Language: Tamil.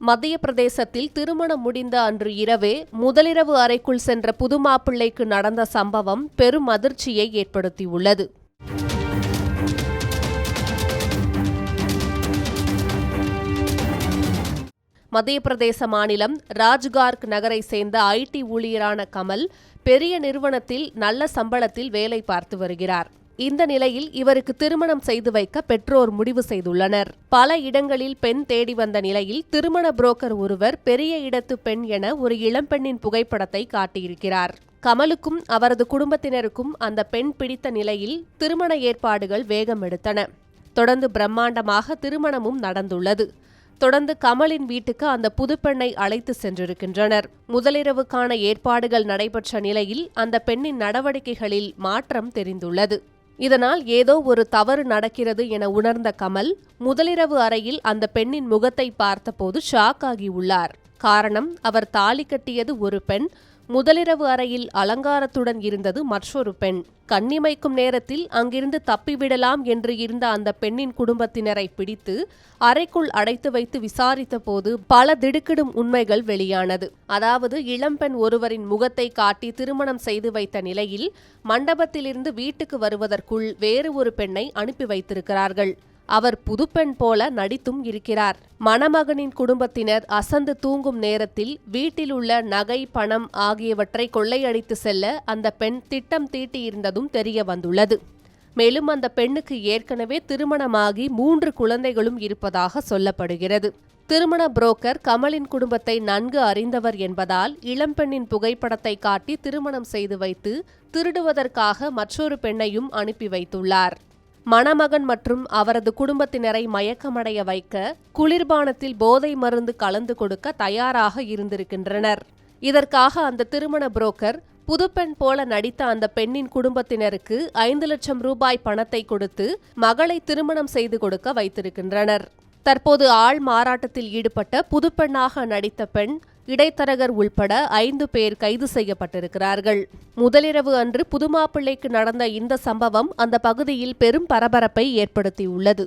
மத்திய பிரதேசத்தில் திருமணம் முடிந்த அன்று இரவே முதலிரவு அறைக்குள் சென்ற புது மாப்பிள்ளைக்கு நடந்த சம்பவம் பெரும் அதிர்ச்சியை ஏற்படுத்தியுள்ளது. மத்திய பிரதேச மாநிலம் ராஜ்கார்க் நகரை சேர்ந்த ஐடி ஊழியரான கமல் பெரிய நிறுவனத்தில் நல்ல சம்பளத்தில் வேலை பார்த்து வருகிறார். இந்த நிலையில் இவருக்கு திருமணம் செய்து வைக்க பெற்றோர் முடிவு செய்துள்ளனர். பல இடங்களில் பெண் தேடி வந்த நிலையில் திருமண புரோக்கர் ஒருவர் பெரிய இடத்து பெண் என ஒரு இளம்பெண்ணின் புகைப்படத்தை காட்டியிருக்கிறார். கமலுக்கும் அவரது குடும்பத்தினருக்கும் அந்த பெண் பிடித்த நிலையில் திருமண ஏற்பாடுகள் வேகம் எடுத்தன. தொடர்ந்து பிரம்மாண்டமாக திருமணமும் நடந்துள்ளது. தொடர்ந்து கமலின் வீட்டுக்கு அந்த புதுப்பெண்ணை அழைத்து சென்றிருக்கின்றனர். முதலிரவுக்கான ஏற்பாடுகள் நடைபெற்ற நிலையில் அந்த பெண்ணின் நடவடிக்கைகளில் மாற்றம் தெரிந்துள்ளது. இதனால் ஏதோ ஒரு தவறு நடக்கிறது என உணர்ந்த கமல் முதலிரவு அறையில் அந்த பெண்ணின் முகத்தை பார்த்தபோது ஷாக் ஆகியுள்ளார். காரணம் அவர் தாலி கட்டியது ஒரு பெண் முதலிரவு அறையில் அலங்காரத்துடன் இருந்தது மற்றொரு பெண். கண்ணிமைக்கும் நேரத்தில் அங்கிருந்து தப்பிவிடலாம் என்று இருந்த அந்த பெண்ணின் குடும்பத்தினரை பிடித்து அறைக்குள் அடைத்து வைத்து விசாரித்த போது பல திடுக்கிடும் உண்மைகள் வெளியானது. அதாவது இளம்பெண் ஒருவரின் முகத்தை காட்டி திருமணம் செய்து வைத்த நிலையில் மண்டபத்திலிருந்து வீட்டுக்கு வருவதற்குள் வேறு ஒரு பெண்ணை அனுப்பி வைத்திருக்கிறார்கள். அவர் புதுப்பெண் போல நடித்தும் இருக்கிறார். மணமகனின் குடும்பத்தினர் அசந்து தூங்கும் நேரத்தில் வீட்டில் உள்ள நகை பணம் ஆகியவற்றை கொள்ளையடித்து செல்ல அந்த பெண் திட்டம் தீட்டியிருந்ததும் தெரிய வந்துள்ளது. மேலும் அந்த பெண்ணுக்கு ஏற்கனவே திருமணமாகி மூன்று குழந்தைகளும் இருப்பதாக சொல்லப்படுகிறது. திருமண புரோக்கர் கமலின் குடும்பத்தை நன்கு அறிந்தவர் என்பதால் இளம்பெண்ணின் புகைப்படத்தை காட்டி திருமணம் செய்து வைத்து திருடுவதற்காக மற்றொரு பெண்ணையும் அனுப்பி வைத்துள்ளார். மணமகன் மற்றும் அவரது குடும்பத்தினரை மயக்கமடைய வைக்க குளிர்பானத்தில் போதை மருந்து கலந்து கொடுக்க தயாராக இருந்திருக்கின்றனர். இதற்காக அந்த திருமண புரோக்கர் புதுப்பெண் போல நடித்த அந்த பெண்ணின் குடும்பத்தினருக்கு ஐந்து லட்சம் ரூபாய் பணத்தை கொடுத்து மகளை திருமணம் செய்து கொடுக்க வைத்திருக்கின்றனர். தற்போது ஆள் மாறாட்டத்தில் ஈடுபட்ட புதுப்பெண்ணாக நடித்த பெண் இடைத்தரகர் உள்பட ஐந்து பேர் கைது செய்யப்பட்டிருக்கிறார்கள். முதலிரவு அன்று புதுமாப்பிள்ளைக்கு நடந்த இந்த சம்பவம் அந்த பகுதியில் பெரும் பரபரப்பை ஏற்படுத்தியுள்ளது.